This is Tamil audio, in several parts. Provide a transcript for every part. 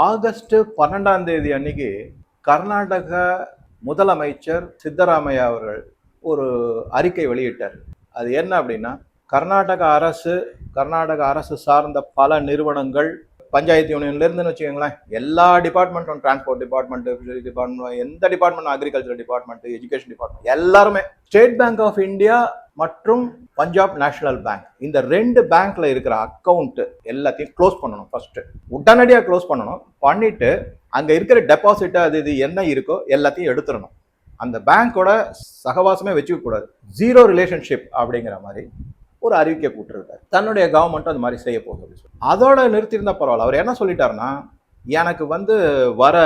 ஆகஸ்ட் பன்னெண்டாம் தேதி அன்னைக்கு கர்நாடக முதலமைச்சர் சித்தராமையா அவர்கள் ஒரு அறிக்கை வெளியிட்டார். அது என்ன அப்படின்னா கர்நாடக அரசு கர்நாடக அரசு சார்ந்த பல நிறுவனங்கள் பஞ்சாயத்து யூனியன்லேருந்துன்னு வச்சுக்கோங்களேன் எல்லா டிபார்ட்மெண்ட்டும் டிரான்ஸ்போர்ட் டிபார்ட்மெண்ட் ஃபிஷரி டிபார்ட்மெண்ட் எந்த department agriculture department education department எல்லாருமே. ஸ்டேட் பேங்க் ஆஃப் இந்தியா மற்றும் பஞ்சாப் நேஷனல் பேங்க். இந்த ரெண்டு பேங்க்ல இருக்கிற அக்கவுண்ட் எல்லாத்தையும் க்ளோஸ் பண்ணணும் ஃபர்ஸ்ட் உடனடியாக க்ளோஸ் பண்ணணும். பண்ணிட்டு அங்கே இருக்கிற டெபாசிட் அது இது என்ன இருக்கோ எல்லாத்தையும் எடுத்துடணும். அந்த பேங்க்கோட சகவாசமே வச்சுக்க கூடாது ஜீரோ ரிலேஷன்ஷிப் அப்படிங்கிற மாதிரி ஒரு அறிவிக்கை கூட்டிருக்காரு தன்னுடைய கவர்மெண்ட்டும் அது மாதிரி செய்ய போகுது அப்படின்னு சொல்லி. அதோட நிறுத்தியிருந்தால் பரவாயில்ல. அவர் என்ன சொல்லிட்டாருன்னா எனக்கு வந்து வர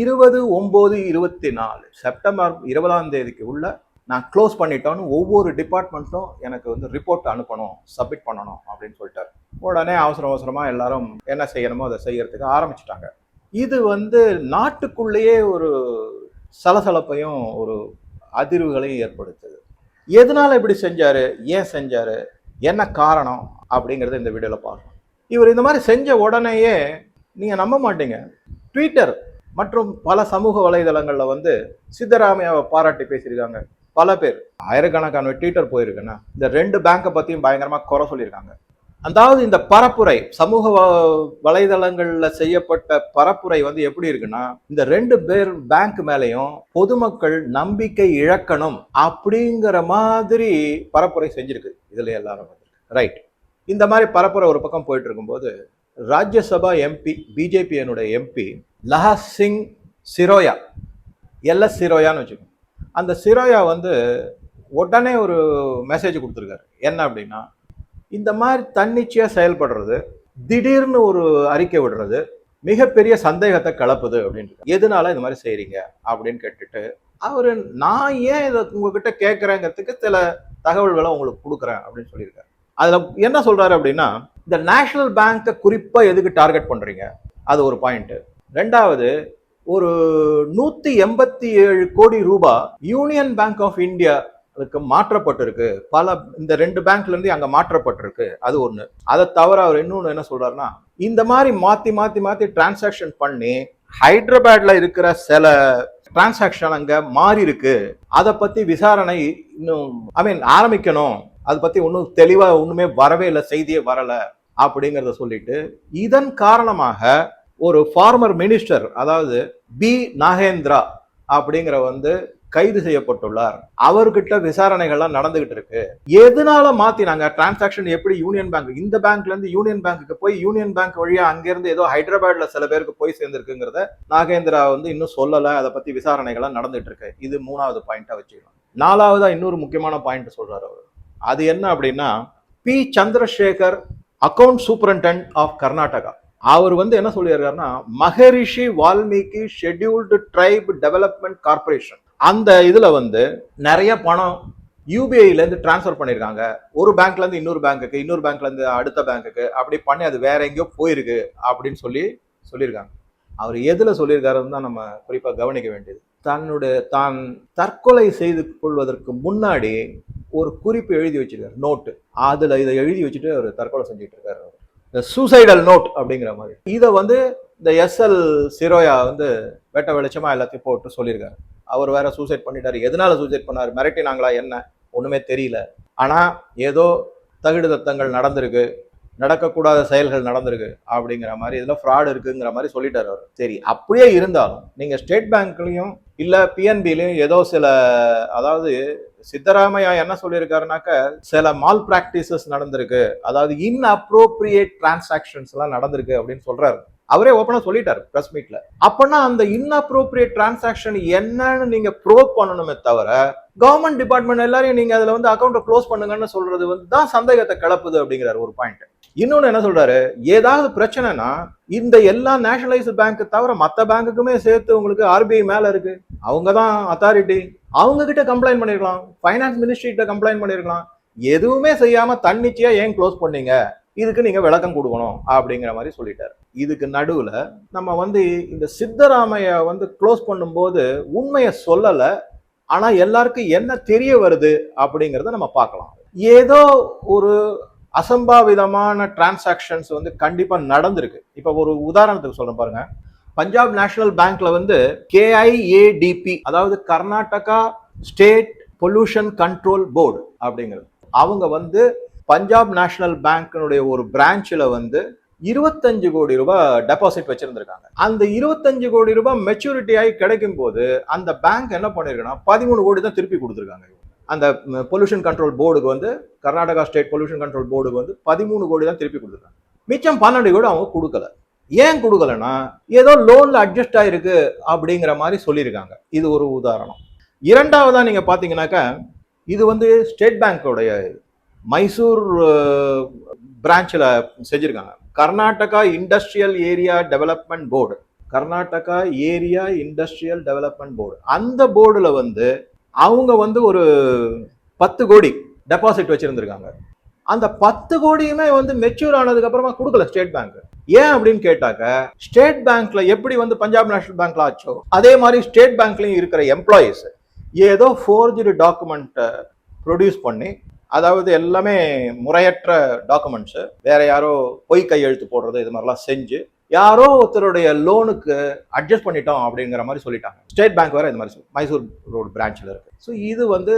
இருபது ஒம்பது இருபத்தி நாலு செப்டம்பர் இருபதாம் தேதிக்கு உள்ள நான் க்ளோஸ் பண்ணிட்டோன்னு ஒவ்வொரு டிபார்ட்மெண்ட்டும் எனக்கு வந்து ரிப்போர்ட் அனுப்பணும் சப்மிட் பண்ணணும் அப்படின்னு சொல்லிட்டார். உடனே அவசர அவசரமாக எல்லாரும் என்ன செய்யணுமோ அதை செய்யறதுக்கு ஆரம்பிச்சிட்டாங்க. இது வந்து நாட்டுக்குள்ளேயே ஒரு சலசலப்பையும் ஒரு அதிர்வுகளையும் ஏற்படுத்துது. எதனால் இப்படி செஞ்சார்? ஏன் செஞ்சார்? என்ன காரணம்? அப்படிங்கிறத இந்த வீடியோவில் பார்க்கணும் இவர் இந்த மாதிரி செஞ்ச உடனேயே நீங்கள் நம்ப மாட்டீங்க. ட்விட்டர் மற்றும் பல சமூக வலைதளங்களில் வந்து சித்தராமையாவை பாராட்டி பேசியிருக்காங்க. பல பேர் ஆயிரக்கணக்கான ட்விட்டர் போயிருக்குன்னா இந்த ரெண்டு பேங்கை பற்றியும் பயங்கரமாக குறை சொல்லியிருக்காங்க. அதாவது இந்த பரப்புரை சமூக வ- செய்யப்பட்ட பரப்புரை வந்து எப்படி இருக்குன்னா இந்த ரெண்டு பேர் பேங்க் மேலேயும் பொதுமக்கள் நம்பிக்கை இழக்கணும் அப்படிங்கிற மாதிரி பரப்புரை செஞ்சிருக்கு. இதில் எல்லாரும் ரைட் இந்த மாதிரி பரப்புரை ஒரு பக்கம் போயிட்டு இருக்கும்போது ராஜ்யசபா எம்பி பிஜேபியனுடைய எம்பி லஹா சிங் சிரோயா எல்எஸ் சிரோயான்னு வச்சுக்கோங்க. அந்த சிரோயா வந்து உடனே ஒரு மெசேஜ் கொடுத்துருக்காரு. என்ன அப்படின்னா இந்த மாதிரி தன்னிச்சையாக செயல்படுறது திடீர்னு ஒரு அறிக்கை விடுறது மிகப்பெரிய சந்தேகத்தை கலப்புது அப்படின்ட்டு. எதனால இந்த மாதிரி செய்கிறீங்க அப்படின்னு கேட்டுட்டு அவர் நான் ஏன் இதை உங்ககிட்ட கேட்குறேங்கிறதுக்கு சில தகவல்களை உங்களுக்கு கொடுக்குறேன் அப்படின்னு சொல்லியிருக்காரு. அதில் என்ன சொல்கிறாரு அப்படின்னா இந்த நேஷனல் பேங்க்கை குறிப்பாக எதுக்கு டார்கெட் பண்ணுறீங்க அது ஒரு பாயிண்ட்டு ரெண்டாவது ஒரு நூத்தி எண்பத்தி ஏழு கோடி ரூபாய் யூனியன் பேங்க் ஆஃப் இந்தியா அதுக்கு மாற்றப்பட்டிருக்கு. பல இந்த ரெண்டு பேங்க்ல இருந்து அங்க மாற்றப்பட்டிருக்கு. அது ஒண்ணு. அதை தவிர அவர் இன்னொன்னு என்ன சொல்றாருன்னா இந்த மாதிரி மாத்தி மாத்தி மாத்தி டிரான்சாக்ஷன் பண்ணி ஹைதராபாத்ல இருக்கிற சில டிரான்சாக்ஷன் அங்க மாறி இருக்கு அதை பத்தி விசாரணை இன்னும் ஐ மீன் ஆரம்பிக்கணும். அதை பத்தி ஒன்றும் தெளிவா ஒண்ணுமே வரவே இல்லை செய்தியே வரல அப்படிங்கிறத சொல்லிட்டு இதன் காரணமாக ஒரு ஃபார்மர் மினிஸ்டர் அதாவது பி நாகேந்திரா அப்படிங்கிற வந்து கைது செய்யப்பட்டுள்ளார். அவர்கிட்ட விசாரணைகள்லாம் நடந்துகிட்டு இருக்கு. எதனால மாத்தினாங்க? டிரான்சாக்ஷன் எப்படி யூனியன் பேங்க் இந்த பேங்க்ல இருந்து யூனியன் பேங்க்குக்கு போய் யூனியன் பேங்க் வழியா அங்கிருந்து ஏதோ ஹைதராபாத்ல சில பேருக்கு போய் சேர்ந்திருக்குங்கிறத நாகேந்திரா வந்து இன்னும் சொல்லல. அதை பத்தி விசாரணைகள்லாம் நடந்துட்டு இருக்கு. இது மூணாவது பாயிண்டா வச்சுக்கலாம் நாலாவதா இன்னொரு முக்கியமான பாயிண்ட் சொல்றாரு அவர். அது என்ன அப்படின்னா B Chandrasekhar account superintendent of Karnataka அவர் வந்து என்ன சொல்லியிருக்காருன்னா Maharishi Valmiki scheduled tribe development corporation அந்த இதில் வந்து நிறைய பணம் யூபிஐலேருந்து டிரான்ஸ்ஃபர் பண்ணியிருக்காங்க. ஒரு பேங்க்லேருந்து இன்னொரு பேங்க்குக்கு இன்னொரு பேங்க்லேருந்து அடுத்த பேங்க்குக்கு அப்படி பண்ணி அது வேற எங்கேயோ போயிருக்கு அப்படின்னு சொல்லி சொல்லியிருக்காங்க. அவர் எதில் சொல்லியிருக்காருன்னு தான் நம்ம குறிப்பாக கவனிக்க வேண்டியது. தன்னுடைய தான் தற்கொலை செய்து கொள்வதற்கு முன்னாடி ஒரு குறிப்பு எழுதி வச்சிருக்காரு நோட்டு. அதில் இதை எழுதி வச்சுட்டு அவர் தற்கொலை செஞ்சுட்டு இருக்காரு அவர். இந்த சூசைடல் நோட் அப்படிங்கிற மாதிரி. இதை வந்து இந்த எஸ்எல் சிரோயா வந்து வெட்ட வெளிச்சமாக எல்லாத்தையும் போட்டு சொல்லியிருக்காரு. அவர் வேற சூசைட் பண்ணிட்டாரு. எதனால சூசைட் பண்ணார்? மிரட்டினாங்களா என்ன? ஒன்றுமே தெரியல. ஆனால் ஏதோ தகுடு தத்தங்கள் நடந்திருக்கு. நடக்கக்கூடாத செயல்கள் நடந்திருக்கு அப்படிங்கிற மாதிரி இதில் ஃப்ராடு இருக்குங்கிற மாதிரி சொல்லிட்டார் அவர். சரி அப்படியே இருந்தாலும் நீங்கள் ஸ்டேட் பேங்க்லேயும் இல்லை பிஎன்பிலையும் ஏதோ சில அதாவது சித்தராமையா என்ன சொல்லியிருக்காருனாக்க சில மால் ப்ராக்டிசஸ் நடந்திருக்கு. அதாவது இன் அப்ரோப்ரியேட் டிரான்சாக்ஷன்ஸ் எல்லாம் நடந்திருக்கு அப்படின்னு சொல்றாரு. அவரே ஓப்பனாக சொல்லிட்டார் ப்ரெஸ் மீட்ல அப்பனா அந்த இன்அப்ரோப்ரியேட் டிரான்சாக்ஷன் என்னன்னு நீங்க ப்ரோவ் பண்ணணுமே தவிர கவர்மெண்ட் டிபார்ட்மெண்ட் எல்லாரையும் நீங்க அதுல வந்து அக்கௌண்ட்டை க்ளோஸ் பண்ணுங்கன்னு சொல்றது வந்து தான் சந்தேகத்தை கிளப்புது அப்படிங்கிறார் ஒரு பாயிண்ட் இன்னொன்னு என்ன சொல்றாரு? ஏதாவது பிரச்சனைனா இந்த எல்லா நேஷனலைஸ்டு பேங்க் தவிர மற்ற பேங்குக்குமே சேர்த்து உங்களுக்கு ஆர்பிஐ மேல இருக்கு. அவங்க தான் அத்தாரிட்டி அவங்க கிட்ட கம்ப்ளைண்ட் பண்ணிருக்கலாம். ஃபைனான்ஸ் மினிஸ்ட்ரி கிட்ட கம்ப்ளைண்ட் பண்ணிருக்கலாம். எதுவுமே செய்யாம தன்னிச்சையா ஏன் க்ளோஸ் பண்ணீங்க? இதுக்கு நீங்க விளக்கம் கொடுக்கணும் அப்படிங்கிற மாதிரி சொல்லிட்டாரு. இதுக்கு நடுவுல நம்ம வந்து இந்த சித்தராமைய வந்து க்ளோஸ் பண்ணும்போது உண்மையை சொல்லல ஆனா எல்லாருக்கும் என்ன தெரிய வருது அப்படிங்கிறத நம்ம பார்க்கலாம். ஏதோ ஒரு அசம்பாவிதமான டிரான்சாக்ஷன்ஸ் வந்து கண்டிப்பா நடந்திருக்கு. இப்போ ஒரு உதாரணத்துக்கு சொல்றேன் பாருங்க. பஞ்சாப் நேஷனல் பேங்க்ல வந்து கேஐஏடிபி அதாவது Karnataka state pollution control board அப்படிங்கிறது. அவங்க வந்து பஞ்சாப் நேஷனல் பேங்க்கினுடைய ஒரு பிரான்ச்சில் வந்து இருபத்தஞ்சு கோடி ரூபாய் டெபாசிட் வச்சிருந்திருக்காங்க. அந்த இருபத்தஞ்சு கோடி ரூபாய் மெச்சூரிட்டி ஆகி கிடைக்கும் போது அந்த பேங்க் என்ன பண்ணிருக்குன்னா பதிமூணு கோடி தான் திருப்பி கொடுத்துருக்காங்க. அந்த பொல்யூஷன் கண்ட்ரோல் போர்டுக்கு வந்து கர்நாடகா ஸ்டேட் பொல்யூஷன் கண்ட்ரோல் போர்டுக்கு வந்து பதிமூணு கோடி தான் திருப்பி கொடுத்துருக்காங்க. மிச்சம் பன்னெண்டு கோடி அவங்க கொடுக்கல. ஏன் கொடுக்கலன்னா ஏதோ லோன்ல அட்ஜஸ்ட் ஆயிருக்கு அப்படிங்கிற மாதிரி சொல்லியிருக்காங்க. இது ஒரு உதாரணம். இரண்டாவதா நீங்க பாத்தீங்கன்னாக்கா இது வந்து ஸ்டேட் பேங்கோடைய மைசூர் பிரான்ச்சில் செஞ்சுருக்காங்க. Karnataka industrial area development board Karnataka area industrial development board அந்த போர்டில் வந்து அவங்க வந்து ஒரு பத்து கோடி டெபாசிட் வச்சுருந்துருக்காங்க. அந்த பத்து கோடியுமே வந்து மெச்சூர் ஆனதுக்கு அப்புறமா கொடுக்கல ஸ்டேட் பேங்க் ஏன் அப்படின்னு கேட்டாக்க ஸ்டேட் பேங்க்ல எப்படி வந்து பஞ்சாப் நேஷனல் பேங்க்ல ஆச்சோ அதே மாதிரி ஸ்டேட் பேங்க்லயும் இருக்கிற எம்ப்ளாயீஸ் ஏதோ ஃபோர்ஜு டாக்குமெண்ட்டை ப்ரொடியூஸ் பண்ணி அதாவது எல்லாமே முறையற்ற டாக்குமெண்ட்ஸு வேற யாரோ பொய் கையெழுத்து போடுறது இது மாதிரிலாம் செஞ்சு யாரோ ஒருத்தருடைய லோனுக்கு அட்ஜஸ்ட் பண்ணிட்டோம் அப்படிங்கிற மாதிரி சொல்லிட்டாங்க. ஸ்டேட் பேங்க் வேற இது மாதிரி மைசூர் ரோடு பிரான்ச்சில் இருக்கு. ஸோ இது வந்து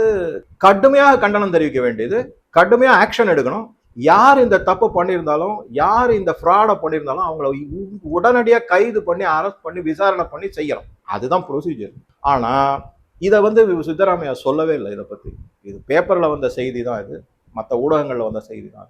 கடுமையாக கண்டனம் தெரிவிக்க வேண்டியது. கடுமையாக ஆக்ஷன் எடுக்கணும். யார் இந்த தப்பு பண்ணியிருந்தாலும் யார் இந்த ஃப்ராடை பண்ணியிருந்தாலும் அவங்கள உ- கைது பண்ணி அரெஸ்ட் பண்ணி விசாரணை பண்ணி செய்யணும். அதுதான் ப்ரொசீஜர் ஆனால் இதை வந்து சித்தராமையா சொல்லவே இல்லை இதை பற்றி இது பேப்பரில் வந்த செய்தி தான் இது. மற்ற ஊடகங்களில் வந்த செய்தி தான்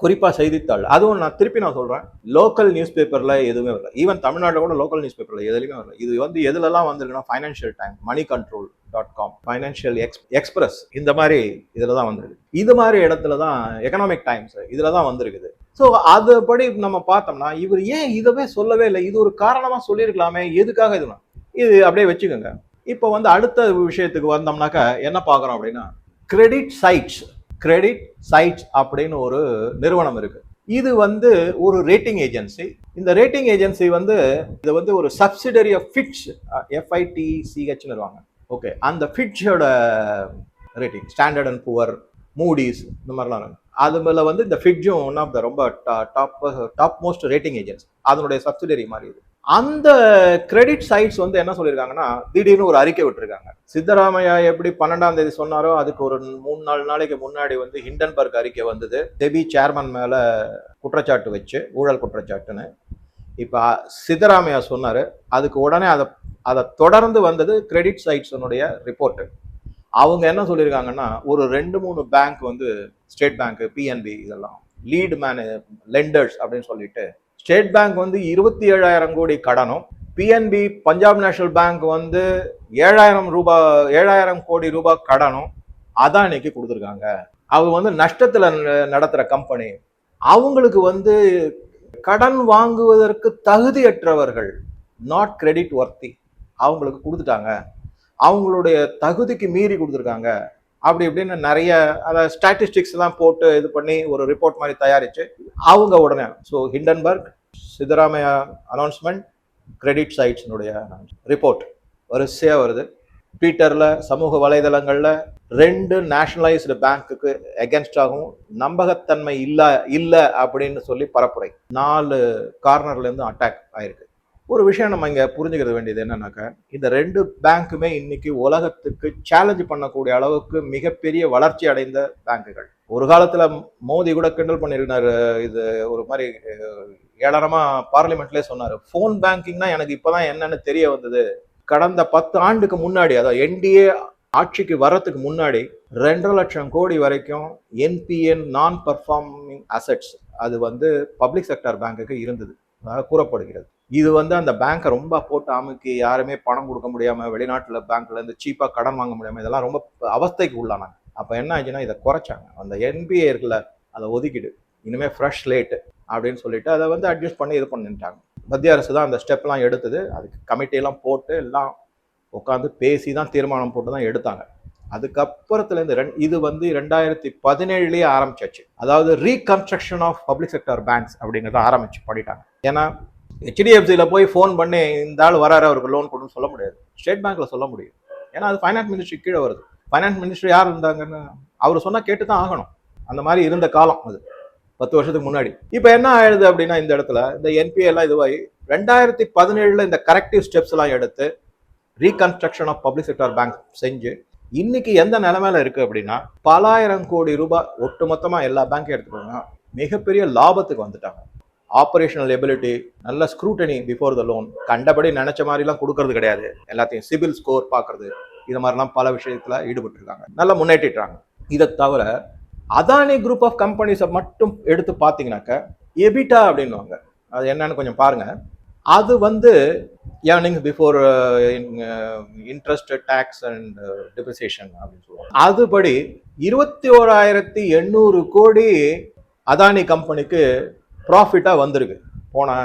குறிப்பாக செய்தித்தாள். அதுவும் நான் திருப்பி நான் சொல்கிறேன் லோக்கல் நியூஸ் பேப்பரில் எதுவுமே வரல. ஈவன் தமிழ்நாட்டில் கூட லோக்கல் நியூஸ் பேப்பரில் எதுலையுமே வரல. இது வந்து எதுலலாம் வந்திருக்குன்னா financial time money control dot com financial X express இந்த மாதிரி இதில் தான் வந்திருக்கு இது மாதிரி இடத்துல தான் எக்கனாமிக் டைம்ஸ் இதில் தான் வந்திருக்குது. ஸோ அதுபடி நம்ம பார்த்தோம்னா இவர் ஏன் இதவே சொல்லவே இல்லை? இது ஒரு காரணமாக சொல்லியிருக்கலாமே? எதுக்காக இதுனா இது அப்படியே வச்சுக்கோங்க. இப்போ வந்து அடுத்த விஷயத்துக்கு வந்தோம்னாக்கா என்ன பார்க்குறோம் அப்படின்னா கிரெடிட் சைட்ஸ் கிரெடிட் சைட்ஸ் அப்படின்னு ஒரு நிறுவனம் இருக்கு. இது வந்து ஒரு ரேட்டிங் ஏஜென்சி இந்த ரேட்டிங் ஏஜென்சி வந்து இது வந்து ஒரு சப்சிடரி ஆஃப் ஃபிட்ச் எஃப்ஐடி சிஹெச்னு வருவாங்க ஓகே அந்த ஃபிட்சோட rating Standard and Poor Moody's இந்த மாதிரிலாம் இருக்கு. அது மேல வந்து இந்த ஃபிட்ஜும் ஒன் ஆஃப் த ரொம்ப top top most rating agency அதனுடைய சப்சிடரி மாதிரி இது. அந்த கிரெடிட் சைட்ஸ் வந்து என்ன சொல்லியிருக்காங்கன்னா திடீர்னு ஒரு அறிக்கை விட்டுருக்காங்க. சித்தராமையா எப்படி பன்னெண்டாம் தேதி சொன்னாரோ அதுக்கு ஒரு மூணு நாலு நாளைக்கு முன்னாடி வந்து ஹிண்டன்பர்க் அறிக்கை வந்தது. செபி சேர்மன் மேல குற்றச்சாட்டு வச்சு ஊழல் குற்றச்சாட்டுன்னு. இப்போ சித்தராமையா சொன்னார் அதுக்கு உடனே அதை அதை தொடர்ந்து வந்தது கிரெடிட் சைட்ஸனுடைய ரிப்போர்ட்டு அவங்க என்ன சொல்லியிருக்காங்கன்னா ஒரு ரெண்டு மூணு பேங்க் வந்து ஸ்டேட் பேங்க் பிஎன்பி இதெல்லாம் லீடு மேனு லெண்டர்ஸ் அப்படின்னு சொல்லிட்டு ஸ்டேட் பேங்க் வந்து இருபத்தி ஏழாயிரம் கோடி கடனும். பிஎன்பி பஞ்சாப் நேஷனல் பேங்க் வந்து ஏழாயிரம் ரூபாய் ஏழாயிரம் கோடி ரூபாய் கடனும். அதானிக்கு கொடுத்துருக்காங்க. அவங்க வந்து நஷ்டத்தில் ந- கம்பெனி அவங்களுக்கு வந்து கடன் வாங்குவதற்கு தகுதியற்றவர்கள் நாட் கிரெடிட் ஒர்த்தி அவங்களுக்கு கொடுத்துட்டாங்க. அவங்களுடைய தகுதிக்கு மீறி கொடுத்துருக்காங்க. அப்படி இப்படின்னு நிறைய அதாவது ஸ்டாட்டிஸ்டிக்ஸ் எல்லாம் போட்டு இது பண்ணி ஒரு ரிப்போர்ட் மாதிரி தயாரிச்சு அவங்க உடனே. So Hindenburg Siddaramaiah announcement credit சைட்ஸினுடைய report வரிசையாக வருது. ட்விட்டரில் சமூக வலைதளங்களில் ரெண்டு நேஷனலைஸ்டு பேங்க்குக்கு எகென்ஸ்டாகவும் நம்பகத்தன்மை இல்லை இல்லை அப்படின்னு சொல்லி பரப்புரை. நாலு கார்னர்லேருந்து அட்டாக் ஆயிருக்கு. ஒரு விஷயம் நம்ம இங்கே புரிஞ்சுக்கிறது வேண்டியது என்னன்னாக்கா இந்த ரெண்டு பேங்க்குமே இன்னைக்கு உலகத்துக்கு சேலஞ்சு பண்ணக்கூடிய அளவுக்கு மிகப்பெரிய வளர்ச்சி அடைந்த பேங்குகள். ஒரு காலத்தில் மோதி கூட கிண்டல் பண்ணியிருந்தார் இது ஒரு மாதிரி ஏளனமாக பார்லிமெண்ட்லேயே சொன்னார். ஃபோன் பேங்கிங்னா எனக்கு இப்போ தான் என்னென்னு தெரிய வந்தது. கடந்த பத்து ஆண்டுக்கு முன்னாடி அதாவது என்டிஏ ஆட்சிக்கு வர்றதுக்கு முன்னாடி ரெண்டரை லட்சம் கோடி வரைக்கும் என்பிஎன் நான் பர்ஃபார்மிங் அசெட்ஸ் அது வந்து பப்ளிக் செக்டர் பேங்குக்கு இருந்தது. கூறப்படுகிறது. இது வந்து அந்த பேங்கை ரொம்ப போட்டு அமுக்கி யாருமே பணம் கொடுக்க முடியாமல் வெளிநாட்டில் பேங்க்ல இருந்து சீப்பாக கடன் வாங்க முடியாம இதெல்லாம் ரொம்ப அவஸ்தைக்கு உள்ளானாங்க. அப்போ என்ன ஆச்சுன்னா இதை குறைச்சாங்க. அந்த என்பிஏ இருக்குல்ல அதை ஒதுக்கிடு. இனிமேல் ஃப்ரெஷ் லேட்டு அப்படின்னு சொல்லிட்டு அதை வந்து அட்ஜஸ்ட் பண்ணி இது பண்ணிட்டாங்க. மத்திய அரசு தான் அந்த ஸ்டெப்லாம் எடுத்தது. அதுக்கு கமிட்டியெல்லாம் போட்டு எல்லாம் உட்காந்து பேசி தான் தீர்மானம் போட்டு தான் எடுத்தாங்க. அதுக்கப்புறத்துலேருந்து ரெண் இது வந்து ரெண்டாயிரத்தி பதினேழுலேயே ஆரம்பிச்சாச்சு. அதாவது reconstruction of public sector banks அப்படிங்கிறத ஆரம்பிச்சு பண்ணிட்டாங்க. ஏன்னா ஹெச்டிஎஃப்சியில் போய் ஃபோன் பண்ணி இந்த ஆள் வராரு அவருக்கு லோன் கொடுன்னு சொல்ல முடியாது. ஸ்டேட் பேங்க்கில் சொல்ல முடியும். ஏன்னா அது ஃபைனான்ஸ் மினிஸ்ட்ரி கீழே வருது. ஃபைனான்ஸ் மினிஸ்டர் யார் இருந்தாங்கன்னு அவர் சொன்னால் கேட்டு தான் ஆகணும். அந்த மாதிரி இருந்த காலம் அது. பத்து வருஷத்துக்கு முன்னாடி. இப்போ என்ன ஆயிடுது அப்படின்னா இந்த இடத்துல இந்த என்பிஏலாம் இதுவாகி ரெண்டாயிரத்தி பதினேழில் இந்த கரெக்டிவ் ஸ்டெப்ஸ்லாம் எடுத்து reconstruction of public sector bank செஞ்சு இன்னைக்கு எந்த நிலைமையில இருக்கு அப்படின்னா பலாயிரம் கோடி ரூபாய் ஒட்டுமொத்தமாக எல்லா பேங்க்கையும் எடுத்துக்கோங்க மிகப்பெரிய லாபத்துக்கு வந்துட்டாங்க. ஆப்ரேஷனல் எபிலிட்டி நல்ல ஸ்க்ரூட்டனி பிஃபோர் த லோன் கண்டபடி நினைச்ச மாதிரிலாம் கொடுக்கறது கிடையாது. எல்லாத்தையும் சிபில் ஸ்கோர் பார்க்கறது. இது மாதிரிலாம் பல விஷயத்தில் ஈடுபட்டிருக்காங்க. நல்லா முன்னேற்றிட்டாங்க. இதை தவிர அதானி குரூப் ஆஃப் கம்பெனிஸை மட்டும் எடுத்து பார்த்தீங்கன்னாக்க எபிட்டா அப்படின்னுவாங்க. அது என்னன்னு கொஞ்சம் பாருங்க. அது வந்து earning before interest tax and depreciation அப்படின்னு சொல்லுவாங்க. அதுபடி இருபத்தி ஓராயிரத்தி எண்ணூறு கோடி அதானி கம்பெனிக்கு ப்ராஃபிட்டாக வந்திருக்கு. போன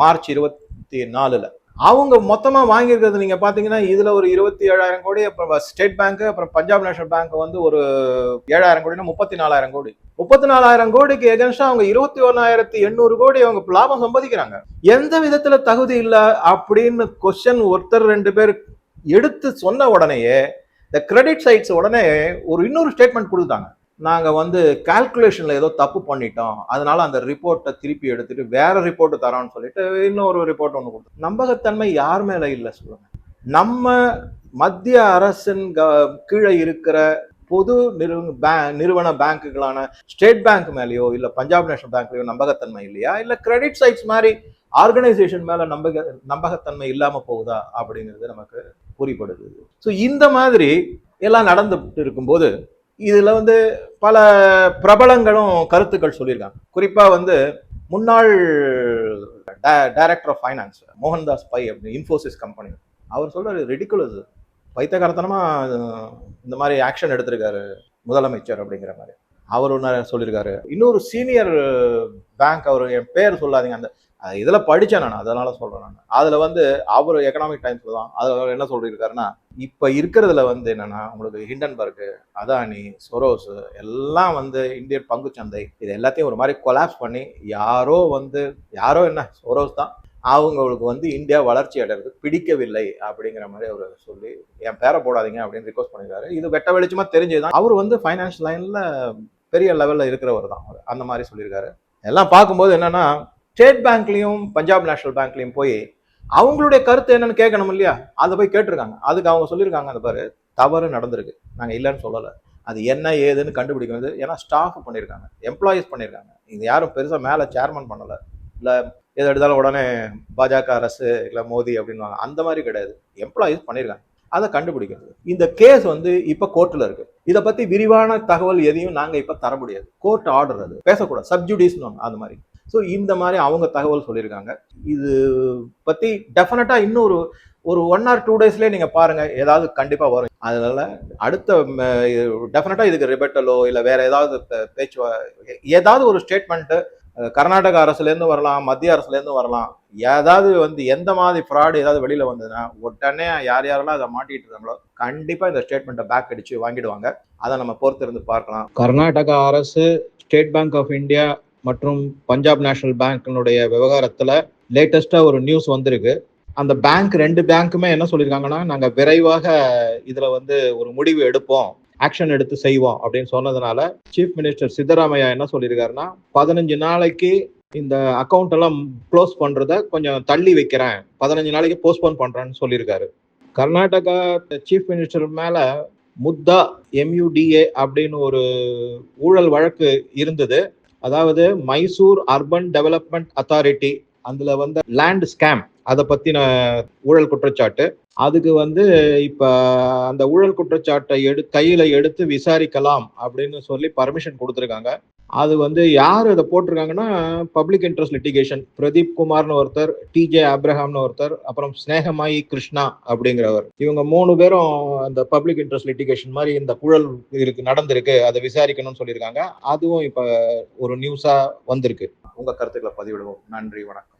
மார்ச் இருபத்தி நாலில். அவங்க மொத்தமாக வாங்கியிருக்கிறது நீங்கள் பார்த்தீங்கன்னா இதில் ஒரு இருபத்தி ஏழாயிரம் கோடி அப்புறம் ஸ்டேட் பேங்க்கு அப்புறம் பஞ்சாப் நேஷனல் பேங்க் வந்து ஒரு ஏழாயிரம் கோடினா முப்பத்தி நாலாயிரம் கோடி. முப்பத்தி நாலாயிரம் கோடிக்கு எகென்ஸ்டா அவங்க இருபத்தி ஒன்னாயிரத்தி எண்ணூறு கோடி அவங்க லாபம் சம்பாதிக்கிறாங்க. எந்த விதத்துல தகுதி இல்லை அப்படின்னு கொஸ்டின் ஒருத்தர் ரெண்டு பேர் எடுத்து சொன்ன உடனேயே இந்த கிரெடிட் சைட்ஸ் உடனே ஒரு இன்னொரு ஸ்டேட்மெண்ட் கொடுத்தாங்க. நாங்கள் வந்து கால்குலேஷனில் ஏதோ தப்பு பண்ணிட்டோம். அதனால அந்த ரிப்போர்ட்டை திருப்பி எடுத்துட்டு வேற ரிப்போர்ட்டை தரோம்னு சொல்லிட்டு இன்னொரு ரிப்போர்ட் ஒன்று கொடுத்தோம். நம்பகத்தன்மை யார் மேலே இல்லை சொல்லுங்க. நம்ம மத்திய அரசின் க- கீழே இருக்கிற பொது நிறு நிறுவன பேங்குகளான ஸ்டேட் பேங்க் மேலேயோ இல்லை பஞ்சாப் நேஷனல் பேங்க்லயோ நம்பகத்தன்மை இல்லையா? இல்லை கிரெடிட் சைட்ஸ் மாதிரி ஆர்கனைசேஷன் மேலே நம்பக நம்பகத்தன்மை இல்லாமல் போகுதா? அப்படிங்கிறது நமக்கு புரிப்படுது ஸோ இந்த மாதிரி எல்லாம் நடந்துட்டு இருக்கும்போது இதில் வந்து பல பிரபலங்களும் கருத்துக்கள் சொல்லியிருக்காங்க. குறிப்பாக வந்து முன்னாள் director of finance Mohandas Pai அப்படின்னு இன்ஃபோசிஸ் கம்பெனி அவர் சொல்கிறார் ரெடிகுலஸ் பைத்தகாரத்தனமாக இந்த மாதிரி ஆக்ஷன் எடுத்திருக்காரு முதலமைச்சர் அப்படிங்கிற மாதிரி. அவர் ஒன்று சொல்லியிருக்காரு. இன்னொரு சீனியர் பேங்க் அவர் என் பேர் சொல்லாதீங்க. அந்த இதில் படித்தேன் நான் அதனால் சொல்கிறேன் நான். அதில் வந்து அவர் எக்கனாமிக் டைம்ஸில் தான் அதில் என்ன சொல்லியிருக்காருன்னா இப்போ இருக்கிறதுல வந்து என்னென்னா உங்களுக்கு ஹிண்டன்பர்க் அதானி சொரோஸ் எல்லாம் வந்து இந்தியன் பங்குச்சந்தை இது எல்லாத்தையும் ஒரு மாதிரி கொலாப்ஸ் பண்ணி யாரோ வந்து யாரோ என்ன சொரோஸ் தான் அவங்களுக்கு வந்து இந்தியா வளர்ச்சி அடைறது பிடிக்கவில்லை அப்படிங்கிற மாதிரி அவர் சொல்லி என் பேரை போடாதீங்க அப்படின்னு ரிக்வஸ்ட் பண்ணியிருக்காரு. இது வெட்ட வெளிச்சமா தெரிஞ்சதுதான். அவர் வந்து ஃபைனான்ஸ் லைனில் பெரிய லெவலில் இருக்கிறவர் தான் அவர் அந்த மாதிரி சொல்லியிருக்காரு. எல்லாம் பார்க்கும்போது என்னென்னா ஸ்டேட் பேங்க்லையும் பஞ்சாப் நேஷனல் பேங்க்லையும் போய் அவங்களுடைய கருத்து என்னன்னு கேட்கணும் இல்லையா? அதை போய் கேட்டிருக்காங்க. அதுக்கு அவங்க சொல்லியிருக்காங்க அந்த பாரு தவறு நடந்திருக்கு. நாங்கள் இல்லைன்னு சொல்லலை. அது என்ன ஏதுன்னு கண்டுபிடிக்கிறது. ஏன்னா ஸ்டாஃப் பண்ணியிருக்காங்க. எம்ப்ளாயீஸ் பண்ணியிருக்காங்க. இது யாரும் பெருசாக மேலே சேர்மன் பண்ணலை. இல்லை எது எடுத்தாலும் உடனே பாஜக அரசு இல்லை மோடி அப்படின்னுவாங்க. அந்த மாதிரி கிடையாது. எம்ப்ளாயீஸ் பண்ணியிருக்காங்க. அதை கண்டுபிடிக்கிறது. இந்த கேஸ் வந்து இப்போ கோர்ட்டில் இருக்கு. இதை பற்றி விரிவான தகவல் எதையும் நாங்கள் இப்போ தர முடியாது. கோர்ட் ஆர்டர் அது. பேசக்கூடாது. சப்ஜுடிஸ்னு அந்த மாதிரி. ஸோ இந்த மாதிரி அவங்க தகவல் சொல்லியிருக்காங்க. இது பற்றி டெஃபினட்டாக இன்னொரு ஒரு ஒன் ஆர் டூ டேஸ்லேயே நீங்கள் பாருங்கள் ஏதாவது கண்டிப்பாக வரும். அதனால் அடுத்த டெஃபினட்டாக இதுக்கு ரிபட்டலோ இல்லை வேறு ஏதாவது பேச்சு ஏதாவது ஒரு ஸ்டேட்மெண்ட்டு கர்நாடக அரசுலேருந்து வரலாம் மத்திய அரசுலேருந்து வரலாம். ஏதாவது வந்து எந்த மாதிரி ஃப்ராடு ஏதாவது வெளியில் வந்ததுன்னா உடனே யார் யாரெல்லாம் அதை மாட்டிட்டு இருக்காங்களோ கண்டிப்பாக இந்த ஸ்டேட்மெண்ட்டை பேக் அடித்து வாங்கிடுவாங்க. அதை நம்ம பொறுத்திருந்து பார்க்கலாம். கர்நாடகா அரசு ஸ்டேட் பேங்க் ஆஃப் இந்தியா மற்றும் பஞ்சாப் நேஷனல் பேங்க்கினுடைய விவகாரத்தில் லேட்டஸ்ட்டாக ஒரு நியூஸ் வந்திருக்கு. அந்த பேங்க் ரெண்டு பேங்க்குமே என்ன சொல்லியிருக்காங்கன்னா நாங்கள் விரைவாக இதில் வந்து ஒரு முடிவு எடுப்போம் ஆக்ஷன் எடுத்து செய்வோம் அப்படின்னு சொன்னதுனால சீஃப் மினிஸ்டர் சித்தராமையா என்ன சொல்லியிருக்காருன்னா பதினஞ்சு நாளைக்கு இந்த அக்கௌண்ட் எல்லாம் க்ளோஸ் பண்ணுறத கொஞ்சம் தள்ளி வைக்கிறேன். பதினஞ்சு நாளைக்கு போஸ்ட்போன் பண்ணுறேன்னு சொல்லியிருக்காரு கர்நாடகா சீஃப் மினிஸ்டர் மேலே முத்தா எம்யூடிஏ அப்படின்னு ஒரு ஊழல் வழக்கு இருந்தது. அதாவது மைசூர் அர்பன் டெவலப்மெண்ட் அத்தாரிட்டி அதுல வந்து லேண்ட் ஸ்கேம். அதை பற்றின ஊழல் குற்றச்சாட்டு. அதுக்கு வந்து இப்போ அந்த ஊழல் குற்றச்சாட்டை எடு கையில் எடுத்து விசாரிக்கலாம் அப்படின்னு சொல்லி பர்மிஷன் கொடுத்துருக்காங்க. அது வந்து யார் அதை போட்டிருக்காங்கன்னா பப்ளிக் இன்ட்ரெஸ்ட் லிட்டிகேஷன் பிரதீப் குமார்னு ஒருத்தர் டிஜே அப்ரஹாம்னு ஒருத்தர் அப்புறம் ஸ்னேகமாயி கிருஷ்ணா அப்படிங்கிறவர். இவங்க மூணு பேரும் அந்த பப்ளிக் இன்ட்ரெஸ்ட் லிட்டிகேஷன் மாதிரி இந்த குழல் இருக்கு நடந்திருக்கு அதை விசாரிக்கணும்னு சொல்லியிருக்காங்க. அதுவும் இப்போ ஒரு நியூஸாக வந்திருக்கு. உங்கள் கருத்துக்களை பதிவிடுவோம். நன்றி வணக்கம்.